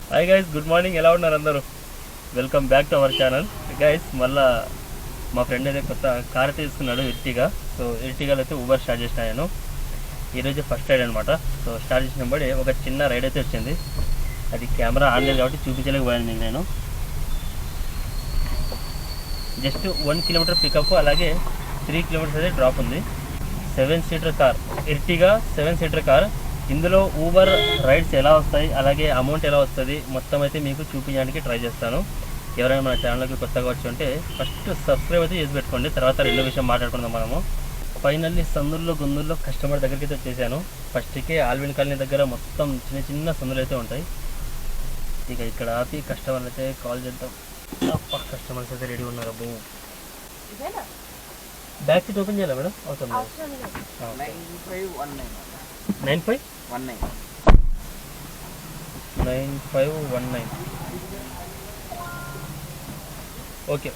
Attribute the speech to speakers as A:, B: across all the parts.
A: Hi guys good morning ఎలా ఉన్నారు అందరూ? Welcome back to our channel guys మళ్ళా మా ఫ్రెండ్ అయితే కొత్త కార్ తీసుకున్నాడు ఎర్టిగా సో ఎర్టిగాలో అయితే ఊబర్ స్టార్ట్ చేసిన నేను ఈరోజు ఫస్ట్ రైడ్ అనమాట సో స్టార్ట్ చేసినప్పుడు ఒక చిన్న రైడ్ అయితే వచ్చింది. అది కెమెరా ఆన్ లేదు కాబట్టి చూపించలేకపోయాను నేను జస్ట్ వన్ కిలోమీటర్ పికప్ అలాగే త్రీ కిలోమీటర్స్ అయితే డ్రాప్ ఉంది. Seven seater car Ertiga seven seater car ఇందులో ఊబర్ రైడ్స్ ఎలా వస్తాయి అలాగే అమౌంట్ ఎలా వస్తుంది మొత్తం అయితే మీకు చూపించడానికి ట్రై చేస్తాను. ఎవరైనా మన ఛానల్కి కొత్తగా వచ్చి ఉంటే ఫస్ట్ సబ్స్క్రైబ్ అయితే చేసి పెట్టుకోండి తర్వాత రెండో విషయం మాట్లాడుకుందాం మనము. ఫైనల్లీ సందుల్లో గుందుల్లో కస్టమర్ దగ్గరికి అయితే వచ్చేసాను. ఫస్ట్కే ఆల్విన్ కాలనీ దగ్గర మొత్తం చిన్న చిన్న సందులు అయితే ఉంటాయి. ఇక ఇక్కడ ఆపి కస్టమర్ అయితే కాల్ చేద్దాం. కస్టమర్స్ అయితే రెడీ ఉన్నారు అబ్బో. బ్యాక్ సీట్ ఓపెన్ చేయాలా మేడం? లేదు. Nine five?
B: One nine.
A: Nine five one nine. Okay.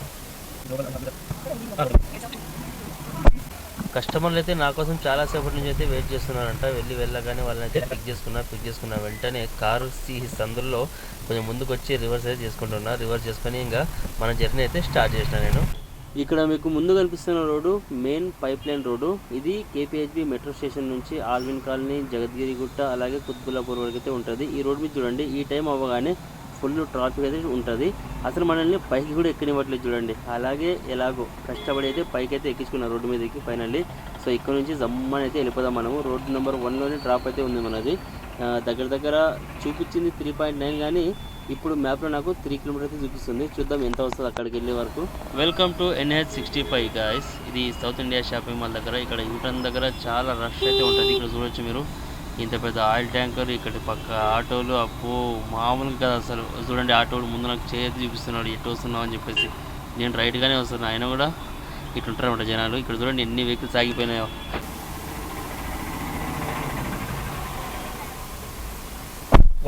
A: కస్టమర్లు అయితే నా కోసం చాలా సేపటి నుంచి అయితే వెయిట్ చేస్తున్నారంట. వెళ్ళి వెళ్ళగానే వాళ్ళని అయితే పిక్ చేసుకున్నా పిక్ చేసుకున్న. వెంటనే కారు ఈ సందుల్లో కొంచెం ముందుకు వచ్చి రివర్స్ అయితే చేసుకుంటున్నా. రివర్స్ చేసుకొని ఇంకా మన జర్నీ అయితే స్టార్ట్ చేసిన నేను. ఇక్కడ మీకు ముందు కనిపిస్తున్న road main pipe line road. ఇది కేపీహెచ్బి మెట్రో స్టేషన్ నుంచి ఆల్విన్ కాలనీ జగద్గిరిగుట్ట అలాగే కుత్బుల్లాపూర్ వరకు అయితే ఉంటుంది. ఈ రోడ్ మీద చూడండి ఈ టైం అవ్వగానే ఫుల్ ట్రాఫిక్ అయితే ఉంటుంది. అసలు మనల్ని పైకి కూడా ఎక్కనివ్వట్లేదు చూడండి. అలాగే ఎలాగో కష్టపడి అయితే పైకి అయితే ఎక్కించుకున్న రోడ్డు మీదకి ఫైనల్లీ సో ఇక్కడ నుంచి జమ్మని అయితే వెళ్ళిపోదాం మనము. రోడ్ నెంబర్ వన్లోనే డ్రాప్ అయితే ఉంది మనది. దగ్గర దగ్గర చూపించింది త్రీ పాయింట్ నైన్ కానీ ఇప్పుడు మ్యాప్లో నాకు త్రీ కిలోమీటర్ అయితే చూపిస్తుంది. చూద్దాం ఎంత వస్తుంది అక్కడికి వెళ్ళే వరకు. Welcome to NH sixty five guys ఇది సౌత్ ఇండియా షాపింగ్ మాల్ దగ్గర. ఇక్కడ యూటర్న్ దగ్గర చాలా రష్ అయితే ఉంటుంది. ఇక్కడ చూడొచ్చు మీరు. ఇంత పెద్ద ఆయిల్ ట్యాంకర్ ఇక్కడ పక్క ఆటోలు అప్పు మామూలుగా కదా అసలు. చూడండి ఆటోలు ముందు నాకు చేతి చూపిస్తున్నాడు. ఎటు వస్తున్నావు అని చెప్పేసి. నేను రైట్గానే వస్తున్నాను ఆయన కూడా ఇట్లా ఉంటారన్నమాట జనాలు. ఇక్కడ చూడండి ఎన్ని vehicles ఆగిపోయినాయో.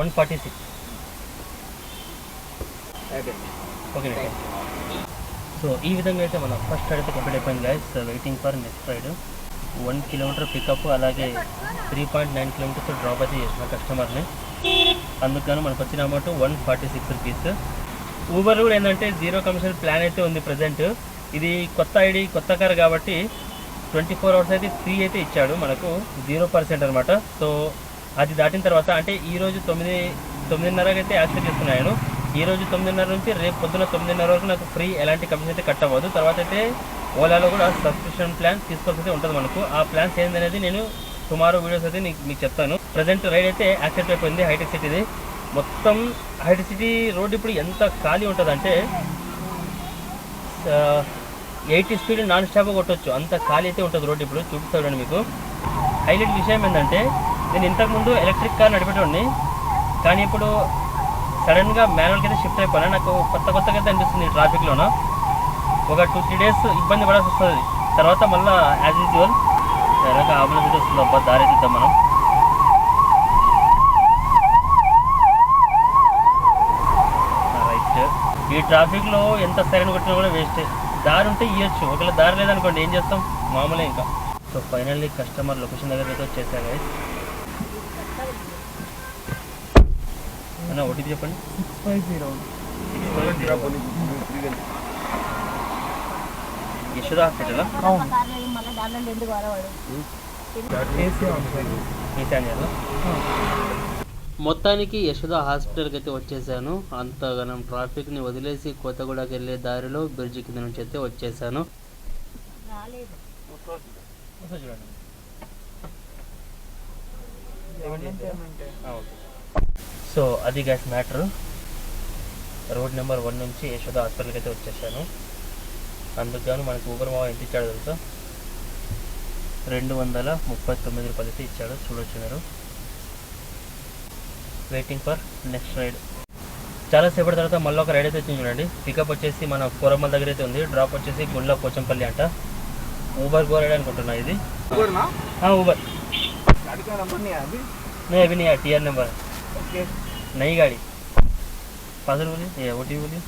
A: One forty six okay so ఈ విధంగా అయితే మనం ఫస్ట్ రైడ్ అయితే కంప్లీట్ అయిపోయింది guys waiting for next ride one kilometer pickup అలాగే three point nine kilometers drop అయితే చేసిన కస్టమర్ని అందుకని మనకు వచ్చిన amount one forty six rupees Uber కూడా ఏంటంటే జీరో కమిషన్ ప్లాన్ అయితే ఉంది ప్రజెంట్ ఇది కొత్త ఐడి కొత్త కార్ కాబట్టి ట్వంటీ ఫోర్ అవర్స్ అయితే ఫ్రీ అయితే ఇచ్చాడు. మనకు జీరో పర్సెంట్ అనమాట సో అది దాటిన తర్వాత అంటే ఈ రోజు తొమ్మిది తొమ్మిదిన్నరకు అయితే యాక్సెప్ట్ చేస్తున్నాను ఈ రోజు తొమ్మిదిన్నర నుంచి రేపు పొద్దున తొమ్మిదిన్నర వరకు నాకు ఫ్రీ ఎలాంటి కమిషన్ అయితే కట్ అవ్వదు తర్వాత అయితే ఓలాలో కూడా సబ్స్క్రిప్షన్ ప్లాన్ తీసుకోవాల్సి ఉంటుంది మనకు. ఆ ప్లాన్స్ ఏందనేది నేను టుమారో వీడియోస్ అయితే మీకు చెప్తాను. ప్రజెంట్ రైడ్ అయితే యాక్సెప్ట్ అయిపోయింది హైటెక్ సిటీది మొత్తం హైటెక్ సిటీ రోడ్ ఇప్పుడు ఎంత ఖాళీ ఉంటుందంటే ఎయిటీ స్పీడ్ నాన్ స్టాప్ కొట్టొచ్చు. అంత ఖాళీ అయితే ఉంటుంది రోడ్ ఇప్పుడు చూపిస్తా మీకు. హైలైట్ విషయం ఏంటంటే నేను ఇంతకుముందు ఎలక్ట్రిక్ కార్ నడిపేటోడిని. కానీ ఇప్పుడు సడన్గా మాన్యువల్ అయితే షిఫ్ట్ అయిపోయినా. నాకు కొత్త కొత్తగా అయితే అనిపిస్తుంది ఈ ఒక టూ త్రీ డేస్ ఇబ్బంది పడాల్సి వస్తుంది. తర్వాత మళ్ళీ యాజ్ యూజువల్ తర్వాత అంబులెన్స్ అయితే వస్తుంది. అబ్బా దారి తీద్దాం మనం. రైట్ ఈ ట్రాఫిక్లో ఎంత సరైన కొట్టినా కూడా వేస్ట్ దారి ఉంటే ఇవ్వచ్చు ఒకవేళ దారి లేదనుకోండి ఏం చేస్తాం? మామూలే ఇంకా. సో ఫైనల్లీ కస్టమర్ లొకేషన్ దగ్గర అయితే వచ్చేసా అన్న ఓటీపీ చెప్పండి.
C: Six five
B: zero Yashoda
A: hospital? మొత్తానికి యశోద హాస్పిటల్కి అయితే వచ్చేసాను. అంతగానం ట్రాఫిక్ని వదిలేసి కొత్తగూడకి వెళ్ళే దారిలో బ్రిడ్జ్ కింద నుంచి అయితే వచ్చేసాను.
C: రాలేదు.
A: చూడండి. సో అది gas matter. Road number one నుంచి యశోద హాస్పిటల్కి అయితే వచ్చేసాను. అందుకు మనకు ఊబర్ మావ ఎంత ఇచ్చాడు తెలుసా? రెండు వందల ముప్పై తొమ్మిది రూపాయలు అయితే ఇచ్చాడు. చూడొచ్చు మీరు. వెయిటింగ్ ఫర్ నెక్స్ట్ రైడ్ చాలాసేపటి తర్వాత మళ్ళీ ఒక రైడ్ అయితే వచ్చింది చూడండి. పికప్ వచ్చేసి మన కోరమ్మల దగ్గర అయితే ఉంది. డ్రాప్ వచ్చేసి గుండ్ల పోచంపల్లి అంట. ఊబర్ గో రైడ్ అనుకుంటున్నా ఇది. ఊబర్
B: నేను టీఆర్ నెంబర్. ఓకే. अभी
A: नहीं अभी नहीं आया टी आर नंबर
B: ओके
A: नई गाड़ी पासवर्ड बोलिए ये ओ टी बोलिए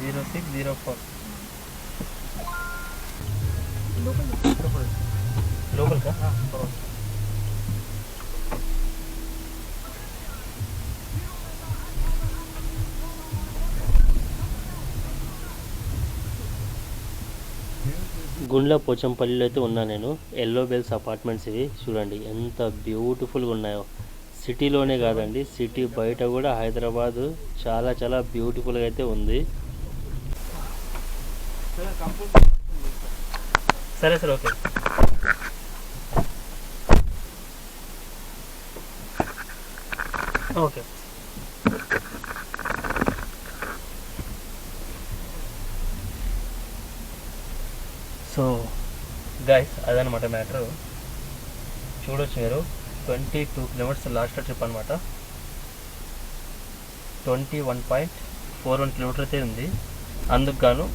A: zero six zero four local ఇంకా గుండ్ల పోచంపల్లిలో అయితే ఉన్నా నేను ఎల్లో బెల్స్ అపార్ట్మెంట్స్ ఇవి చూడండి ఎంత బ్యూటిఫుల్గా ఉన్నాయో సిటీలోనే కాదండి సిటీ బయట కూడా హైదరాబాద్ చాలా చాలా బ్యూటిఫుల్గా అయితే ఉంది. సరే sir okay. Okay. So guys అదనమాట మ్యాటర్ చూడొచ్చు మీరు. Twenty two kilometers last trip అనమాట twenty one point four one kilometer అయితే ఉంది. అందుకు గాను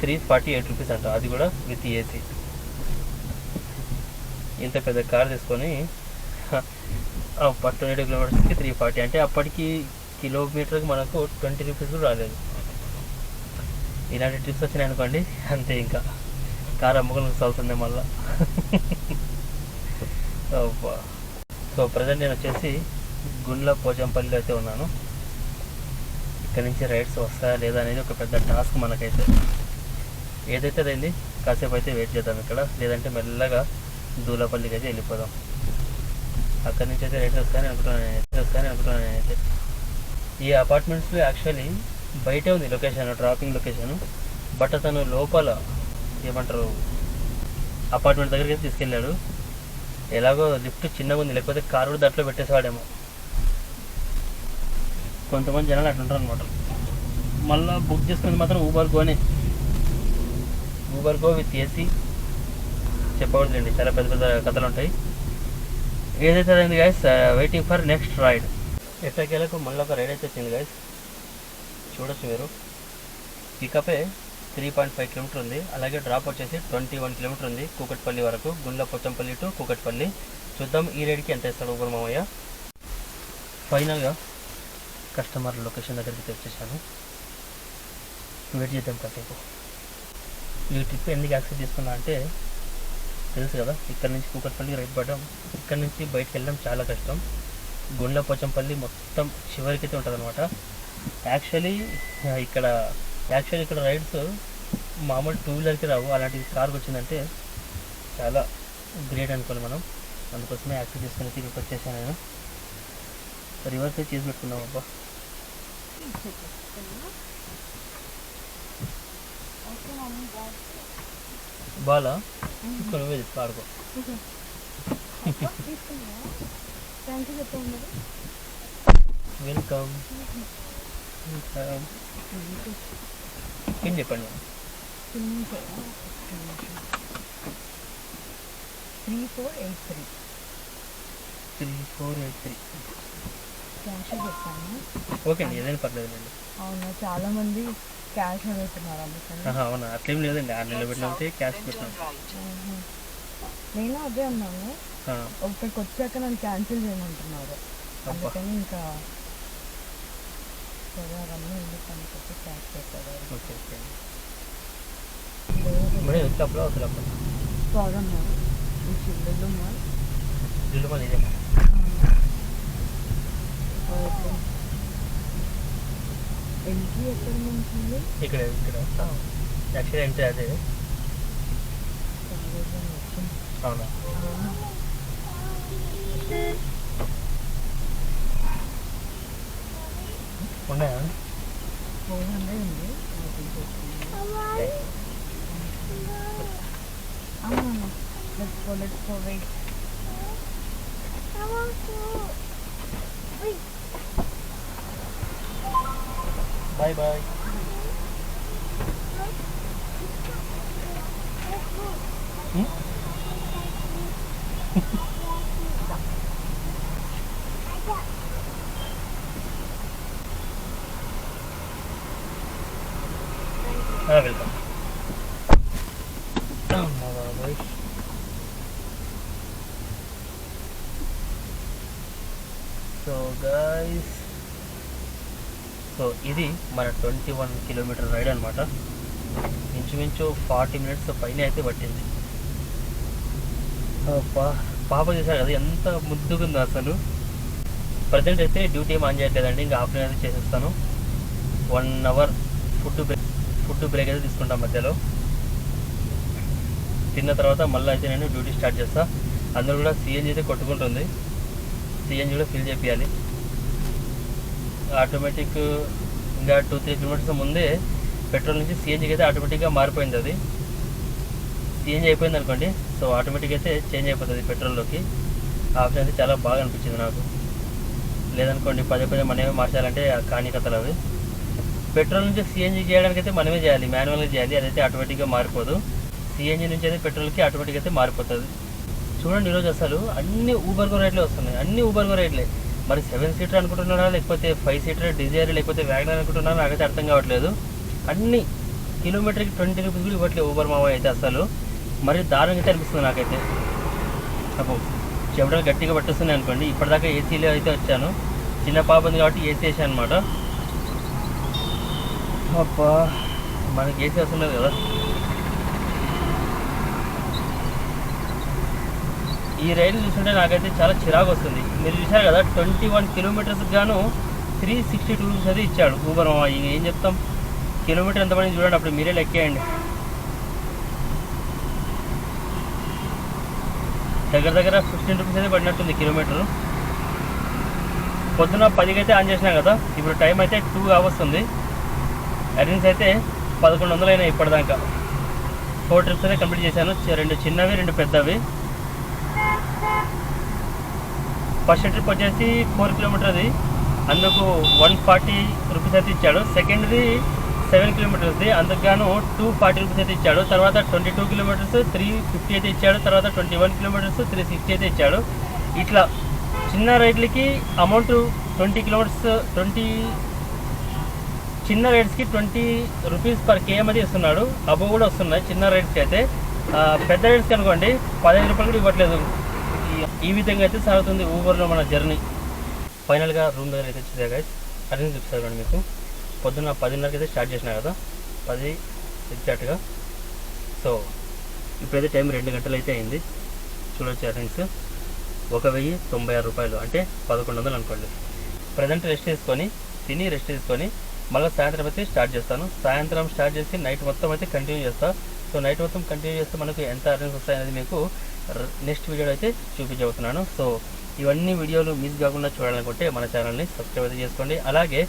A: త్రీ ఫార్టీ ఎయిట్ రూపీస్ అంట. అది కూడా విత్ ఏసీ ఇంత పెద్ద కార్ తీసుకొని ట్వంటీ ఎయిట్ కిలోమీటర్స్కి త్రీ ఫార్టీ. అంటే అప్పటికి కిలోమీటర్కి మనకు ట్వంటీ రూపీస్ కూడా రాలేదు. ఇలాంటి ట్రిప్స్ వచ్చినాయి అనుకోండి అంతే ఇంకా. కార్ అమ్ముకొని చదువుతుంది మళ్ళా. అబ్బా. సో ప్రజెంట్ నేను వచ్చేసి గుండ్ల పోచంపల్లిలో అయితే ఉన్నాను. ఇక్కడ నుంచి రైడ్స్ వస్తాయా లేదా అనేది ఒక పెద్ద టాస్క్ మనకైతే. ఏదైతే అయింది కాసేపు అయితే వెయిట్ చేద్దాం ఇక్కడ. లేదంటే మెల్లగా దూలపల్లికి అయితే వెళ్ళిపోదాం. అక్కడి నుంచి అయితే రైడ్స్ వస్తాయని అనుకుంటున్నాను నేనైతే వస్తాయని అనుకుంటున్నాను నేనైతే ఈ అపార్ట్మెంట్స్లో యాక్చువల్లీ బయటే ఉంది లొకేషన్ డ్రాపింగ్ లొకేషన్. బట్ అతను లోపల ఏమంటారు అపార్ట్మెంట్ దగ్గరికి అయితే తీసుకెళ్ళాడు. ఎలాగో లిఫ్ట్ చిన్నగా ఉంది లేకపోతే కారు కూడా దాంట్లో పెట్టేసేవాడేమో. కొంతమంది జనాలు అట్లుంటారు అనమాట మళ్ళీ బుక్ చేసుకుని మాత్రం ఊబర్ గోనే ఊబర్ గో విత్ ఏసీ చెప్పకూడదండి చాలా పెద్ద పెద్ద కథలు ఉంటాయి. ఏదైతే అయింది guys waiting for next ride ఎట్టకేలకు మళ్ళీ ఒక రైడ్ అయితే వచ్చింది గైస్ చూడొచ్చు మీరు. పికపే త్రీ పాయింట్ ఫైవ్ కిలోమీటర్ ఉంది. అలాగే డ్రాప్ వచ్చేసి ట్వంటీ వన్ కిలోమీటర్ ఉంది. కూకట్పల్లి వరకు గుండ్ల పొచ్చంపల్లి టు కూకట్పల్లి. చూద్దాం ఈ రేడ్కి ఎంత ఇస్తాడు ఊబర్ మామయ్య? ఫైనల్గా కస్టమర్ లొకేషన్ దగ్గరికి తెచ్చేసాను వెయిట్ చేద్దాం కాసేపు. ఈ ట్రిప్ ఎందుకు యాక్సెప్ట్ చేసుకున్నా అంటే తెలుసు కదా ఇక్కడ నుంచి కూకట్పల్లి రైట్ పడడం ఇక్కడ నుంచి బయటకు వెళ్ళడం చాలా కష్టం. గుండ్ల పోచంపల్లి మొత్తం చివరికైతే అయితే ఉంటుంది అనమాట యాక్చువల్లీ ఇక్కడ యాక్చువల్లీ ఇక్కడ రైడ్స్ మామూలు టూ వీలర్కి రావు. అలాంటి కార్కి వచ్చిందంటే చాలా గ్రేట్ అనుకోవాలి మనం. అందుకోసమే యాక్సెప్ట్ చేసుకుని తిరిగి వచ్చేసాను నేను. రివర్స్ చేసి పెట్టుకున్నాం అబ్బా. బాలా? ఇక్కడ నువ్వే చెప్పు ఆడుకో.
C: వెల్కమ్
A: వెల్కమ్ ఏం చెప్పండి?
C: Three four eight three.
A: Three four eight three.
C: Cash చెప్పాను
A: ఓకే అండి ఏదైనా పర్లేదులేండి.
C: అవును చాలా మంది క్యాష్ అడుగుతున్నారు అందుకని
A: అవునా? అట్లేం లేదండి ఆన్లైన్లో పెట్టినట్టే క్యాష్ పెట్టినాం.
C: నేను అదే అన్నాను. ఒకటికి వచ్చాక నన్ను క్యాన్సిల్ చేయమంటున్నారు. అందుకని ఇంకా సరే అవన్నీ ఎందుకు అనుకుంటే క్యాష్ పెట్టారు
A: ఓకే ఓకే. మరి వచ్చేప్పుడు అవసరం
C: బాగున్నా ఈ చిల్లులు
A: ఇల్లు మళ్ళీ ఇదే
C: ఎంట్రీ ఎక్కడి నుంచి
A: ఇక్కడ ఇక్కడ యాక్చువల్లీ అంటే అదే. అవునా? ఉన్నాయా
C: ఫోర్ హండ్రెడ్ ఉంది అవునన్నా let's go let's go wait
A: bye bye వెళ్తాం బాబాయ్ సో గాయస్ సో ఇది మన ట్వంటీ వన్ కిలోమీటర్ రైడ్ అనమాట ఇంచుమించు ఫార్టీ మినిట్స్ పైన అయితే పట్టింది. పాప చేశారు కదా ఎంత ముద్దుగుందో అసలు. ప్రజెంట్ అయితే డ్యూటీ ఏం ఆన్ చేయట్లేదండి ఇంకా హాఫ్ అయితే చేసేస్తాను. One hour food break food break అయితే తీసుకుంటాం మధ్యలో. తిన్న తర్వాత మళ్ళీ అయితే నేను డ్యూటీ స్టార్ట్ చేస్తా. అందరూ కూడా సిఎన్జి అయితే కొట్టుకుంటుంది. సిఎన్జి కూడా ఫిల్ చేయాలి ఆటోమేటిక్ ఇంకా టూ త్రీ కిలోమీటర్స్ ముందే పెట్రోల్ నుంచి సిఎన్జీకి అయితే ఆటోమేటిక్గా మారిపోయింది అది. సిఎన్జి అయిపోయింది అనుకోండి సో ఆటోమేటిక్ అయితే చేంజ్ అయిపోతుంది పెట్రోల్లోకి. ఆప్షన్ అయితే చాలా బాగా అనిపించింది నాకు. లేదనుకోండి పదే పదే మనమే మార్చాలంటే ఆ కాని కథలు అవి. పెట్రోల్ నుంచి సిఎన్జి చేయడానికి అయితే మనమే చేయాలి మాన్యువల్గా చేయాలి అదైతే ఆటోమేటిక్గా మారిపోదు. సిఎన్జి నుంచి అయితే పెట్రోల్కి ఆటోమేటిక్ అయితే మారిపోతుంది. చూడండి ఈరోజు అసలు అన్ని ఊబర్గో రేట్లే వస్తున్నాయి అన్ని ఊబర్గో రేట్లే మరి సెవెన్ సీటర్ అనుకుంటున్నాడా లేకపోతే ఫైవ్ సీటర్ డిజైర్ లేకపోతే వ్యాగనర్ అనుకుంటున్నారా నాకైతే అర్థం కావట్లేదు. అన్ని కిలోమీటర్కి ట్వంటీ రూపీస్ కూడా ఇవ్వట్లేదు ఊబర్ మామ అయితే అసలు. మరి దారుణంగా అయితే అనిపిస్తుంది నాకైతే. అబ్బో చెమటలు గట్టిగా పట్టేస్తున్నాయి అనుకోండి. ఇప్పటిదాకా ఏసీలో అయితే వచ్చాను. చిన్న పాప ఉంది కాబట్టి ఏసీ వేసాను అనమాట అబ్బా మనకి ఏసీ వస్తున్నది కదా. ఈ రైలు చూస్తుంటే నాకైతే చాలా చిరాకు వస్తుంది. మీరు చూశారు కదా ట్వంటీ వన్ కిలోమీటర్స్ గాను త్రీ సిక్స్టీ టూ రూపీస్ అది ఇచ్చాడు ఊబర్ ఇంక ఏం చెప్తాం? కిలోమీటర్ ఎంత పడింది చూడండి అప్పుడు మీరే లెక్కేయండి. దగ్గర దగ్గర ఫిఫ్టీన్ రూపీస్ అయితే పడినట్టుంది కిలోమీటర్ పొద్దున పదికి అయితే ఆన్ చేసినా కదా ఇప్పుడు టైం అయితే టూ అవర్స్ ఉంది అటెండెన్స్ అయితే పదకొండు వందలు అయినాయి ఇప్పటిదాకా. ఫోర్ ట్రిప్స్ అయితే కంప్లీట్ చేశాను. రెండు చిన్నవి రెండు పెద్దవి. ఫస్ట్ ట్రిప్ వచ్చేసి ఫోర్ కిలోమీటర్ది అందుకు వన్ ఫార్టీ రూపీస్ అయితే ఇచ్చాడు. సెకండ్ది సెవెన్ కిలోమీటర్స్ది. అందుకు గాను టూ ఫార్టీ రూపీస్ అయితే ఇచ్చాడు. తర్వాత twenty two kilometers three fifty అయితే ఇచ్చాడు. తర్వాత twenty one kilometers three sixty అయితే ఇచ్చాడు. ఇట్లా చిన్న రైడ్లకి అమౌంట్ ట్వంటీ కిలోమీటర్స్ ట్వంటీ చిన్న రైడ్స్కి ట్వంటీ రూపీస్ పర్ కేఎం అది ఇస్తున్నాడు. అబో కూడా వస్తున్నాయి చిన్న రైడ్స్కి అయితే. పెద్ద రైడ్స్కి అనుకోండి పదిహేను రూపాయలు కూడా ఇవ్వట్లేదు. ఈ- ఈ విధంగా అయితే సాగుతుంది ఊబర్లో మన జర్నీ. ఫైనల్గా రూమ్ దగ్గర అయితే వచ్చేదే గైస్ అటెండ్ చూపిస్తాను మీకు. పొద్దున్న పదిన్నరకి అయితే స్టార్ట్ చేసినా కదా? పది ఎగ్జాక్ట్గా సో ఇప్పుడైతే టైం రెండు గంటలు అయితే అయింది. చూడొచ్చు అటెండ్స్ ఒక వెయ్యి తొంభై ఆరు రూపాయలు అంటే పదకొండు వందలు అనుకోండి. ప్రజెంట్ రెస్ట్ తీసుకొని తిని రెస్ట్ తీసుకొని మళ్ళీ సాయంత్రం అయితే స్టార్ట్ చేస్తాను. సాయంత్రం స్టార్ట్ చేసి నైట్ మొత్తం అయితే కంటిన్యూ చేస్తా. సో నైట్ మొత్తం కంటిన్యూ చేస్తే మనకు ఎంత అర్నింగ్స్ వస్తాయనేది మీకు నెక్స్ట్ వీడియోలో అయితే చూపించబోతున్నాను. సో ఇవన్నీ వీడియోలు మిస్ కాకుండా చూడాలనుకుంటే మన ఛానల్ని సబ్స్క్రైబ్ అయితే చేసుకోండి. అలాగే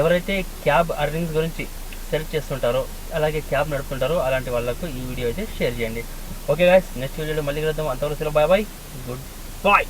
A: ఎవరైతే క్యాబ్ అర్నింగ్స్ గురించి సెర్చ్ చేస్తుంటారో అలాగే క్యాబ్ నడుపుతుంటారో అలాంటి వాళ్ళకు ఈ వీడియో అయితే షేర్ చేయండి. ఓకే గాయస్ నెక్స్ట్ వీడియోలో మళ్ళీ కలుద్దాం. అంతవరకు బాయ్ బాయ్ గుడ్ బాయ్